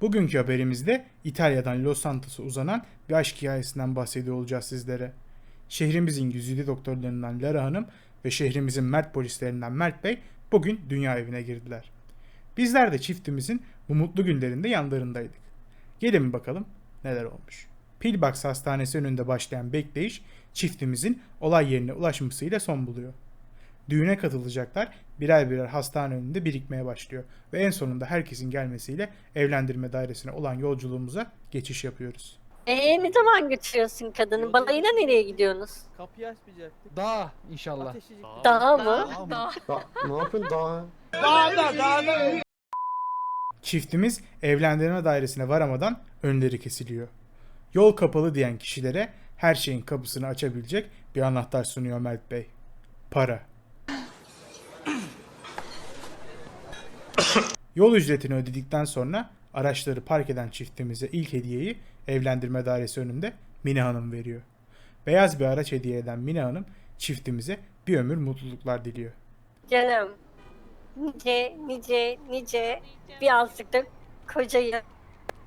Bugünkü haberimizde İtalya'dan Los Santos'a uzanan bir aşk hikayesinden bahsediyor olacağız sizlere. Şehrimizin güzide doktorlarından Lara Hanım ve şehrimizin mert polislerinden Mert Bey bugün dünya evine girdiler. Bizler de çiftimizin bu mutlu günlerinde yanlarındaydık. Gelin bakalım neler olmuş. Pillbox Hastanesi önünde başlayan bekleyiş çiftimizin olay yerine ulaşmasıyla son buluyor. Düğüne katılacaklar birer birer hastane önünde birikmeye başlıyor ve en sonunda herkesin gelmesiyle evlendirme dairesine olan yolculuğumuza geçiş yapıyoruz. Ee ne zaman götürüyorsun kadını? Balayına nereye gidiyorsunuz? Kapıyı açmayacaktık. Daha inşallah. Daha mı? Daha Da, ne yapıyorsun daha? Çiftimiz evlendirme dairesine varamadan önleri kesiliyor. Yol kapalı diyen kişilere her şeyin kapısını açabilecek bir anahtar sunuyor Mert Bey. Para. Yol ücretini ödedikten sonra araçları park eden çiftimize ilk hediyeyi evlendirme dairesi önünde Mine Hanım veriyor. Beyaz bir araç hediye eden Mine Hanım çiftimize bir ömür mutluluklar diliyor. Canım. Nice, nice, nice birazcık da kocayı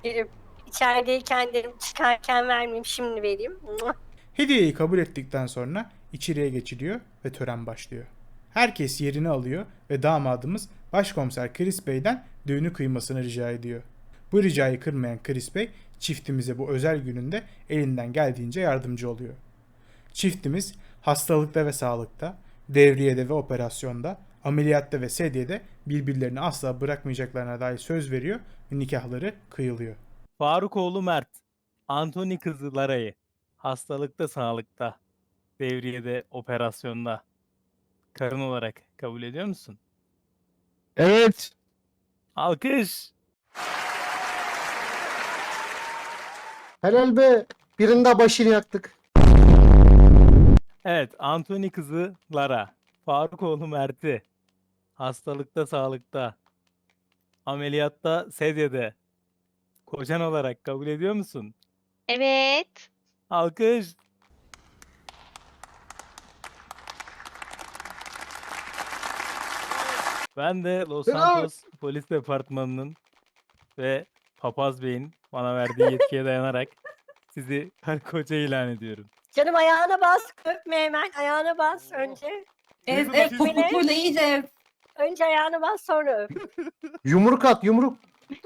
verip içerideyken dedim çıkarken vermeyeyim şimdi vereyim. Hediyeyi kabul ettikten sonra içeriye geçiliyor ve tören başlıyor. Herkes yerini alıyor ve damadımız başkomiser Chris Bey'den düğünü kıymasını rica ediyor. Bu ricayı kırmayan Chris Bey çiftimize bu özel gününde elinden geldiğince yardımcı oluyor. Çiftimiz hastalıkta ve sağlıkta, devriyede ve operasyonda, ameliyatta ve sedyede birbirlerini asla bırakmayacaklarına dair söz veriyor ve nikahları kıyılıyor. Farukoğlu Mert, Antoni kızı Lara'yı, hastalıkta sağlıkta, devriyede operasyonda, karın olarak kabul ediyor musun? Evet. Alkış! Helal be. Birinde başını yaktık. Evet, Antoni kızı Lara, Farukoğlu Mert'i, hastalıkta sağlıkta, ameliyatta sedyede, kocan olarak kabul ediyor musun? Evet. Alkış! Ben de Los. Santos Polis Departmanı'nın ve Papaz Bey'in bana verdiği yetkiye dayanarak sizi karı koca ilan ediyorum. Canım ayağına bas öpme hemen ayağına bas önce. Ez Öp ez topuklu iyice. Önce ayağına bas sonra öp. Yumruk at yumruk.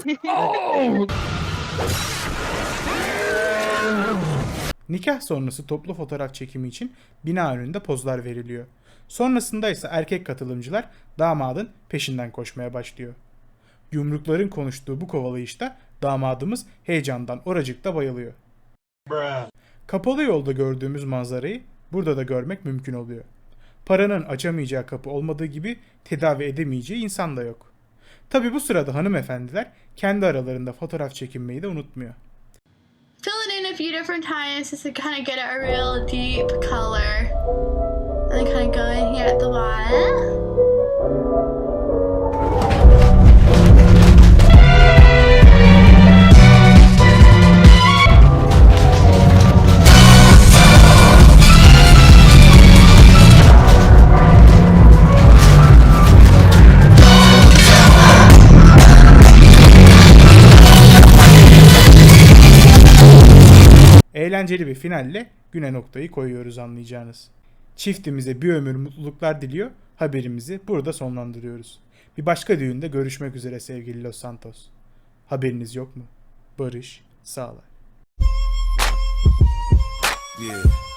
Nikah sonrası toplu fotoğraf çekimi için bina önünde pozlar veriliyor. Sonrasında ise erkek katılımcılar damadın peşinden koşmaya başlıyor. Yumrukların konuştuğu bu kovalayışta damadımız heyecandan oracıkta bayılıyor. Kapalı yolda gördüğümüz manzarayı burada da görmek mümkün oluyor. Paranın açamayacağı kapı olmadığı gibi tedavi edemeyeceği insan da yok. Tabi bu sırada hanımefendiler kendi aralarında fotoğraf çekinmeyi de unutmuyor. A few different times just to kind of get a real deep color. And then kind of go in here at the bottom. Eğlenceli bir finalle güne noktayı koyuyoruz anlayacağınız. Çiftimize bir ömür mutluluklar diliyor, haberimizi burada sonlandırıyoruz. Bir başka düğünde görüşmek üzere sevgili Los Santos. Haberiniz yok mu? Barış, sağlar. Yeah.